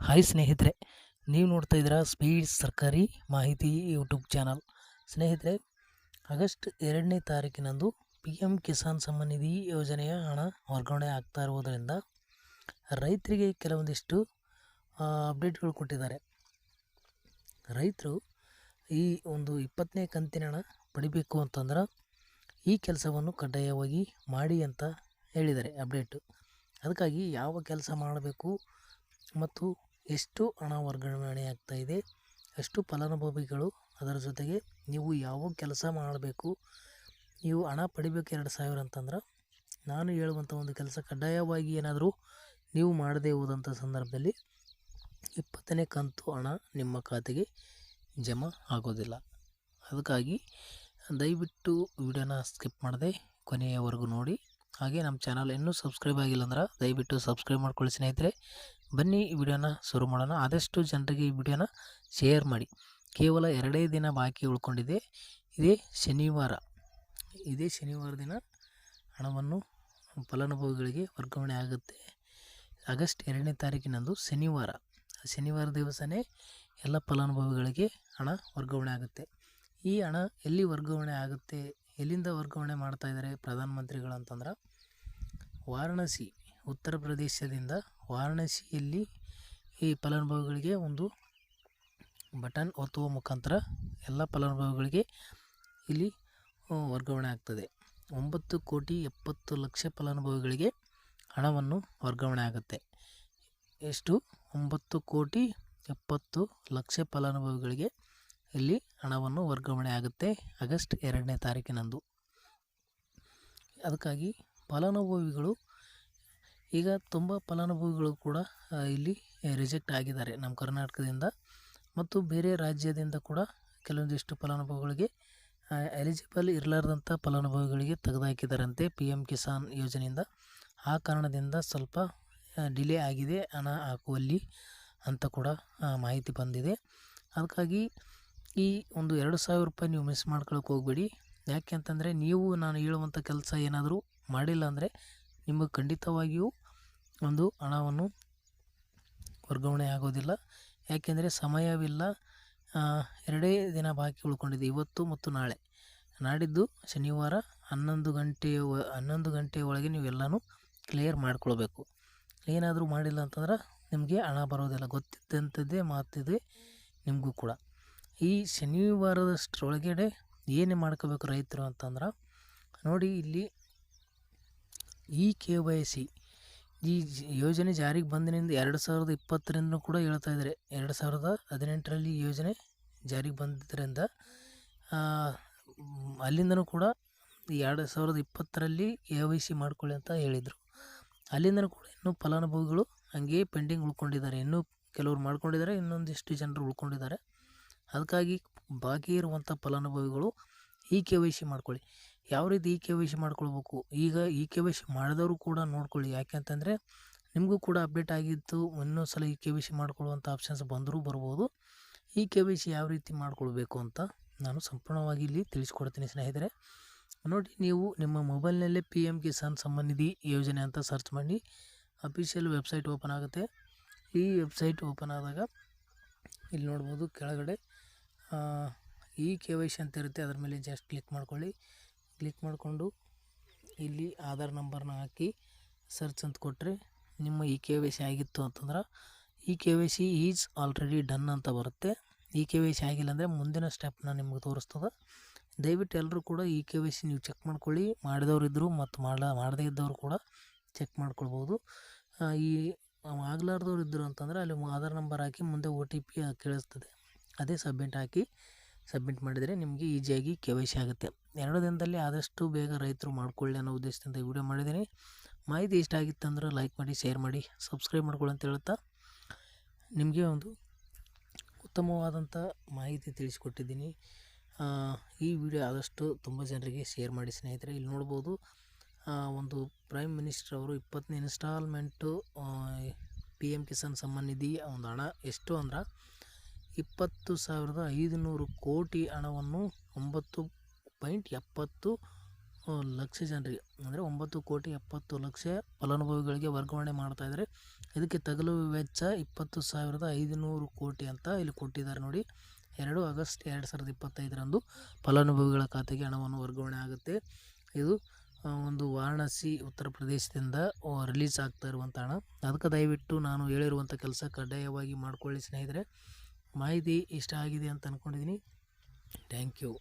Hi ಸ್ನೇಹಿತರೆ, ನೀವು ನೋಡ್ತಾ ಇದ್ದೀರಾ ಸ್ಪೀಡ್ ಸರ್ಕಾರಿ ಮಾಹಿತಿ ಯೂಟ್ಯೂಬ್ ಚಾನಲ್. ಸ್ನೇಹಿತರೆ, ಆಗಸ್ಟ್ ಎರಡನೇ ತಾರೀಕಿನಂದು ಪಿ ಎಂ ಕಿಸಾನ್ ಸಮ್ಮಾನ್ ನಿಧಿ ಯೋಜನೆಯ ಹಣ ವರ್ಗಾವಣೆ ಆಗ್ತಾ ಇರುವುದರಿಂದ ರೈತರಿಗೆ ಕೆಲವೊಂದಿಷ್ಟು ಅಪ್ಡೇಟ್ಗಳು ಕೊಟ್ಟಿದ್ದಾರೆ. ರೈತರು ಈ ಒಂದು ಇಪ್ಪತ್ತನೇ ಕಂತಿನ ಹಣ ಪಡಿಬೇಕು ಅಂತಂದ್ರೆ ಈ ಕೆಲಸವನ್ನು ಕಡ್ಡಾಯವಾಗಿ ಮಾಡಿ ಅಂತ ಹೇಳಿದ್ದಾರೆ ಅಪ್ಡೇಟು. ಅದಕ್ಕಾಗಿ ಯಾವ ಕೆಲಸ ಮಾಡಬೇಕು ಮತ್ತು ಎಷ್ಟು ಹಣ ವರ್ಗಾವಣೆ ಆಗ್ತಾ ಇದೆ, ಎಷ್ಟು ಫಲಾನುಭವಿಗಳು ಅದರ ಜೊತೆಗೆ ನೀವು ಯಾವ ಕೆಲಸ ಮಾಡಬೇಕು, ನೀವು ಹಣ ಪಡಿಬೇಕು ಎರಡು ಸಾವಿರ ಅಂತಂದ್ರೆ, ನಾನು ಹೇಳುವಂಥ ಒಂದು ಕೆಲಸ ಕಡ್ಡಾಯವಾಗಿ ಏನಾದರೂ ನೀವು ಮಾಡದೇ ಹೋದಂಥ ಸಂದರ್ಭದಲ್ಲಿ ಇಪ್ಪತ್ತನೇ ಕಂತು ಹಣ ನಿಮ್ಮ ಖಾತೆಗೆ ಜಮಾ ಆಗೋದಿಲ್ಲ. ಅದಕ್ಕಾಗಿ ದಯವಿಟ್ಟು ವಿಡಿಯೋನ ಸ್ಕಿಪ್ ಮಾಡದೆ ಕೊನೆಯವರೆಗೂ ನೋಡಿ. ಹಾಗೆ ನಮ್ಮ ಚಾನಲ್ ಇನ್ನೂ ಸಬ್ಸ್ಕ್ರೈಬ್ ಆಗಿಲ್ಲ ಅಂದ್ರೆ ದಯವಿಟ್ಟು ಸಬ್ಸ್ಕ್ರೈಬ್ ಮಾಡ್ಕೊಳ್ಳಿ ಸ್ನೇಹಿತರೆ. ಬನ್ನಿ ಈ ವಿಡಿಯೋನ ಶುರು ಮಾಡೋಣ. ಆದಷ್ಟು ಜನರಿಗೆ ಈ ವಿಡಿಯೋನ ಶೇರ್ ಮಾಡಿ. ಕೇವಲ ಎರಡೇ ದಿನ ಬಾಕಿ ಉಳ್ಕೊಂಡಿದೆ. ಇದೇ ಶನಿವಾರ. ಇದೇ ಶನಿವಾರ ದಿನ ಹಣವನ್ನು ಫಲಾನುಭವಿಗಳಿಗೆ ವರ್ಗಾವಣೆ ಆಗುತ್ತೆ. ಆಗಸ್ಟ್ ಎರಡನೇ ತಾರೀಕಿನಂದು ಶನಿವಾರ. ಶನಿವಾರ ದಿವಸನೇ ಎಲ್ಲ ಫಲಾನುಭವಿಗಳಿಗೆ ಹಣ ವರ್ಗಾವಣೆ ಆಗುತ್ತೆ. ಈ ಹಣ ಎಲ್ಲಿ ವರ್ಗಾವಣೆ ಆಗುತ್ತೆ? ಎಲ್ಲಿಂದ ವರ್ಗಾವಣೆ ಮಾಡ್ತಾಯಿದ್ದಾರೆ ಪ್ರಧಾನಮಂತ್ರಿಗಳು ಅಂತಂದ್ರೆ ವಾರಣಾಸಿ ಉತ್ತರ ಪ್ರದೇಶದಿಂದ ವಾರಣಾಸಿಯಲ್ಲಿ ಈ ಫಲಾನುಭವಿಗಳಿಗೆ ಒಂದು ಬಟನ್ ಒತ್ತುವ ಮುಖಾಂತರ ಎಲ್ಲ ಫಲಾನುಭವಿಗಳಿಗೆ ಇಲ್ಲಿ ವರ್ಗಾವಣೆ ಆಗ್ತದೆ. ಒಂಬತ್ತು ಕೋಟಿ ಎಪ್ಪತ್ತು ಲಕ್ಷ ಫಲಾನುಭವಿಗಳಿಗೆ ಹಣವನ್ನು ವರ್ಗಾವಣೆ ಆಗುತ್ತೆ. ಎಷ್ಟು? ಒಂಬತ್ತು ಕೋಟಿ ಎಪ್ಪತ್ತು ಲಕ್ಷ ಫಲಾನುಭವಿಗಳಿಗೆ ಇಲ್ಲಿ ಹಣವನ್ನು ವರ್ಗಾವಣೆ ಆಗುತ್ತೆ ಆಗಸ್ಟ್ ಎರಡನೇ ತಾರೀಕಿನಂದು. ಅದಕ್ಕಾಗಿ ಫಲಾನುಭವಿಗಳು ಈಗ ತುಂಬ ಫಲಾನುಭವಿಗಳು ಕೂಡ ಇಲ್ಲಿ ರಿಜೆಕ್ಟ್ ಆಗಿದ್ದಾರೆ ನಮ್ಮ ಕರ್ನಾಟಕದಿಂದ ಮತ್ತು ಬೇರೆ ರಾಜ್ಯದಿಂದ ಕೂಡ ಕೆಲವೊಂದಿಷ್ಟು ಫಲಾನುಭವಿಗಳಿಗೆ ಎಲಿಜಿಬಲ್ ಇರಲಾರ್ದಂಥ ಫಲಾನುಭವಿಗಳಿಗೆ ತೆಗೆದುಹಾಕಿದ್ದಾರಂತೆ ಪಿ ಎಂ ಕಿಸಾನ್ ಯೋಜನೆಯಿಂದ. ಆ ಕಾರಣದಿಂದ ಸ್ವಲ್ಪ ಡಿಲೇ ಆಗಿದೆ, ಹಣ ಹಾಕುವಲ್ಲಿ ಅಂತ ಕೂಡ ಮಾಹಿತಿ ಬಂದಿದೆ. ಅದಕ್ಕಾಗಿ ಈ ಒಂದು ಎರಡು ಸಾವಿರ ರೂಪಾಯಿ ನೀವು ಮಿಸ್ ಮಾಡ್ಕೊಳಕ್ಕೆ ಹೋಗಬೇಡಿ. ಯಾಕೆ ಅಂತಂದರೆ ನೀವು ನಾನು ಹೇಳುವಂಥ ಕೆಲಸ ಏನಾದರೂ ಮಾಡಿಲ್ಲ ಅಂದರೆ ನಿಮಗೆ ಖಂಡಿತವಾಗಿಯೂ ಒಂದು ಹಣವನ್ನು ವರ್ಗಾವಣೆ ಆಗೋದಿಲ್ಲ. ಯಾಕೆಂದರೆ ಸಮಯವಿಲ್ಲ. ಎರಡೇ ದಿನ ಬಾಕಿ ಉಳ್ಕೊಂಡಿದೆ, ಇವತ್ತು ಮತ್ತು ನಾಳೆ. ನಾಡಿದ್ದು ಶನಿವಾರ ಹನ್ನೊಂದು ಗಂಟೆಯ ಹನ್ನೊಂದು ಗಂಟೆಯ ಒಳಗೆ ನೀವೆಲ್ಲನೂ ಕ್ಲಿಯರ್ ಮಾಡ್ಕೊಳ್ಬೇಕು. ಏನಾದರೂ ಮಾಡಿಲ್ಲ ಅಂತಂದ್ರೆ ನಿಮಗೆ ಹಣ ಬರೋದಿಲ್ಲ. ಗೊತ್ತಿದ್ದಂಥದ್ದೇ ಮಾತಿದೆ ನಿಮಗೂ ಕೂಡ. ಈ ಶನಿವಾರದಷ್ಟರೊಳಗಡೆ ಏನೇ ಮಾಡ್ಕೋಬೇಕು ರೈತರು ಅಂತಂದ್ರೆ, ನೋಡಿ ಇಲ್ಲಿ ಇ ಕೆ ವೈ ಸಿ ಈ ಯೋಜನೆ ಜಾರಿಗೆ ಬಂದಿನಿಂದ ಎರಡು ಸಾವಿರದ ಇಪ್ಪತ್ತರಿಂದ ಕೂಡ ಹೇಳ್ತಾ ಇದ್ದಾರೆ. ಎರಡು ಸಾವಿರದ ಹದಿನೆಂಟರಲ್ಲಿ ಈ ಯೋಜನೆ ಜಾರಿಗೆ ಬಂದಿದ್ದರಿಂದ ಅಲ್ಲಿಂದನೂ ಕೂಡ ಈ ಎರಡು ಸಾವಿರದ ಇಪ್ಪತ್ತರಲ್ಲಿ ಎ ವೈ ಸಿ ಮಾಡಿಕೊಳ್ಳಿ ಅಂತ ಹೇಳಿದರು. ಅಲ್ಲಿಂದನೂ ಕೂಡ ಇನ್ನೂ ಫಲಾನುಭವಿಗಳು ಹಂಗೆ ಪೆಂಡಿಂಗ್ ಉಳ್ಕೊಂಡಿದ್ದಾರೆ. ಇನ್ನೂ ಕೆಲವರು ಮಾಡ್ಕೊಂಡಿದ್ದಾರೆ, ಇನ್ನೊಂದಿಷ್ಟು ಜನರು ಉಳ್ಕೊಂಡಿದ್ದಾರೆ. ಅದಕ್ಕಾಗಿ ಬಾಕಿ ಇರುವಂಥ ಫಲಾನುಭವಿಗಳು ಈ ಕೆ ವೈ ಸಿ ಮಾಡ್ಕೊಳ್ಳಿ. ಯಾವ ರೀತಿ ಇ ಕೆ ವೈ ಸಿ ಮಾಡ್ಕೊಳ್ಬೇಕು? ಈಗ ಇ ಕೆ ವೈ ಸಿ ಮಾಡಿದವರು ಕೂಡ ನೋಡ್ಕೊಳ್ಳಿ. ಯಾಕೆ ಅಂತಂದರೆ, ನಿಮಗೂ ಕೂಡ ಅಪ್ಡೇಟ್ ಆಗಿತ್ತು. ಇನ್ನೊಂದು ಸಲ ಇ ಕೆ ವೈ ಸಿ ಮಾಡ್ಕೊಳ್ಳುವಂಥ ಆಪ್ಷನ್ಸ್ ಬಂದರೂ ಬರ್ಬೋದು. ಇ ಕೆ ವೈ ಸಿ ಯಾವ ರೀತಿ ಮಾಡ್ಕೊಳ್ಬೇಕು ಅಂತ ನಾನು ಸಂಪೂರ್ಣವಾಗಿ ಇಲ್ಲಿ ತಿಳಿಸ್ಕೊಡ್ತೀನಿ ಸ್ನೇಹಿತರೆ. ನೋಡಿ, ನೀವು ನಿಮ್ಮ ಮೊಬೈಲ್ನಲ್ಲೇ ಪಿ ಎಂ ಕಿಸಾನ್ ನಿಧಿ ಯೋಜನೆ ಅಂತ ಸರ್ಚ್ ಮಾಡಿ. ಅಫಿಷಿಯಲ್ ವೆಬ್ಸೈಟ್ ಓಪನ್ ಆಗುತ್ತೆ. ಈ ವೆಬ್ಸೈಟ್ ಓಪನ್ ಆದಾಗ ಇಲ್ಲಿ ನೋಡ್ಬೋದು ಕೆಳಗಡೆ ಈ ಕೆ ವೈ ಸಿ ಅಂತ ಇರುತ್ತೆ. ಅದ್ರ ಮೇಲೆ ಜಸ್ಟ್ ಕ್ಲಿಕ್ ಮಾಡ್ಕೊಳ್ಳಿ. ಕ್ಲಿಕ್ ಮಾಡಿಕೊಂಡು ಇಲ್ಲಿ ಆಧಾರ್ ನಂಬರ್ನ ಹಾಕಿ ಸರ್ಚ್ ಅಂತ ಕೊಟ್ಟರೆ ನಿಮ್ಮ ಇ ಕೆ ವೈ ಸಿ ಆಗಿತ್ತು ಅಂತಂದ್ರೆ E K Y C is already done ಅಂತ ಬರುತ್ತೆ. ಇ ಕೆ ವೈ ಸಿ ಆಗಿಲ್ಲ ಅಂದರೆ ಮುಂದಿನ ಸ್ಟೆಪ್ನ ನಿಮ್ಗೆ ತೋರಿಸ್ತದೆ. ದಯವಿಟ್ಟು ಎಲ್ಲರೂ ಕೂಡ ಇ ಕೆ ವೈ ಸಿ ನೀವು ಚೆಕ್ ಮಾಡ್ಕೊಳ್ಳಿ. ಮಾಡಿದವ್ರು ಇದ್ದರು ಮತ್ತು ಮಾಡ, ಮಾಡದೇ ಇದ್ದವರು ಕೂಡ ಚೆಕ್ ಮಾಡ್ಕೊಳ್ಬೋದು. ಈ ಆಗ್ಲಾರ್ದವ್ರು ಇದ್ದರು ಅಂತಂದರೆ ಅಲ್ಲಿ ಆಧಾರ್ ನಂಬರ್ ಹಾಕಿ ಮುಂದೆ ಒ ಟಿ ಪಿ ಕೇಳಿಸ್ತದೆ. ಅದೇ ಸಬ್ಮಿಟ್ ಹಾಕಿ ಸಬ್ಮಿಟ್ ಮಾಡಿದರೆ ನಿಮಗೆ ಈಜಿಯಾಗಿ ಕೆ ವೈ ಸಿ ಆಗುತ್ತೆ. ಎರಡು ದಿನದಲ್ಲಿ ಆದಷ್ಟು ಬೇಗ ರೈತರು ಮಾಡ್ಕೊಳ್ಳಿ ಅನ್ನೋ ಉದ್ದೇಶದಿಂದ ಈ ವಿಡಿಯೋ ಮಾಡಿದ್ದೀನಿ. ಮಾಹಿತಿ ಇಷ್ಟ ಆಗಿತ್ತಂದ್ರೆ ಲೈಕ್ ಮಾಡಿ ಶೇರ್ ಮಾಡಿ ಸಬ್ಸ್ಕ್ರೈಬ್ ಮಾಡ್ಕೊಳ್ಳಿ ಅಂತ ಹೇಳ್ತಾ ನಿಮಗೆ ಒಂದು ಉತ್ತಮವಾದಂಥ ಮಾಹಿತಿ ತಿಳಿಸ್ಕೊಟ್ಟಿದ್ದೀನಿ. ಈ ವಿಡಿಯೋ ಆದಷ್ಟು ತುಂಬ ಜನರಿಗೆ ಶೇರ್ ಮಾಡಿ ಸ್ನೇಹಿತರೆ. ಇಲ್ಲಿ ನೋಡ್ಬೋದು ಒಂದು ಪ್ರೈಮ್ ಮಿನಿಸ್ಟರ್ ಅವರು ಇಪ್ಪತ್ತನೇ instalment P M Kisan Samman Nidhi ಒಂದು ಹಣ. ಎಷ್ಟು ಅಂದ್ರೆ ಇಪ್ಪತ್ತು ಸಾವಿರದ ಐದುನೂರು ಕೋಟಿ ಹಣವನ್ನು ಒಂಬತ್ತು ಪಾಯಿಂಟ್ ಎಪ್ಪತ್ತು ಲಕ್ಷ ಜನರಿಗೆ. ಅಂದರೆ ಒಂಬತ್ತು ಕೋಟಿ ಎಪ್ಪತ್ತು ಲಕ್ಷ ಫಲಾನುಭವಿಗಳಿಗೆ ವರ್ಗಾವಣೆ ಮಾಡ್ತಾಯಿದ್ದಾರೆ ಇದಕ್ಕೆ ತಗಲು ವೆಚ್ಚ ಇಪ್ಪತ್ತು ಸಾವಿರದ ಐದುನೂರು ಕೋಟಿ ಅಂತ ಇಲ್ಲಿ ಕೊಟ್ಟಿದ್ದಾರೆ ನೋಡಿ. ಎರಡು ಆಗಸ್ಟ್ ಎರಡು ಸಾವಿರದ ಇಪ್ಪತ್ತೈದರಂದು ಫಲಾನುಭವಿಗಳ ಖಾತೆಗೆ ಹಣವನ್ನು ವರ್ಗಾವಣೆ ಆಗುತ್ತೆ. ಇದು ಒಂದು ವಾರಣಾಸಿ ಉತ್ತರ ಪ್ರದೇಶದಿಂದ ರಿಲೀಸ್ ಆಗ್ತಾ ಇರುವಂಥ ಹಣ. ಅದಕ್ಕೆ ದಯವಿಟ್ಟು ನಾನು ಹೇಳಿರುವಂಥ ಕೆಲಸ ಕಡ್ಡಾಯವಾಗಿ ಮಾಡಿಕೊಳ್ಳಿ ಸ್ನೇಹಿತರೆ. ಮಾಹಿತಿ ಇಷ್ಟ ಆಗಿದೆ ಅಂತ ಅಂದ್ಕೊಂಡಿದ್ದೀನಿ ಥ್ಯಾಂಕ್ ಯು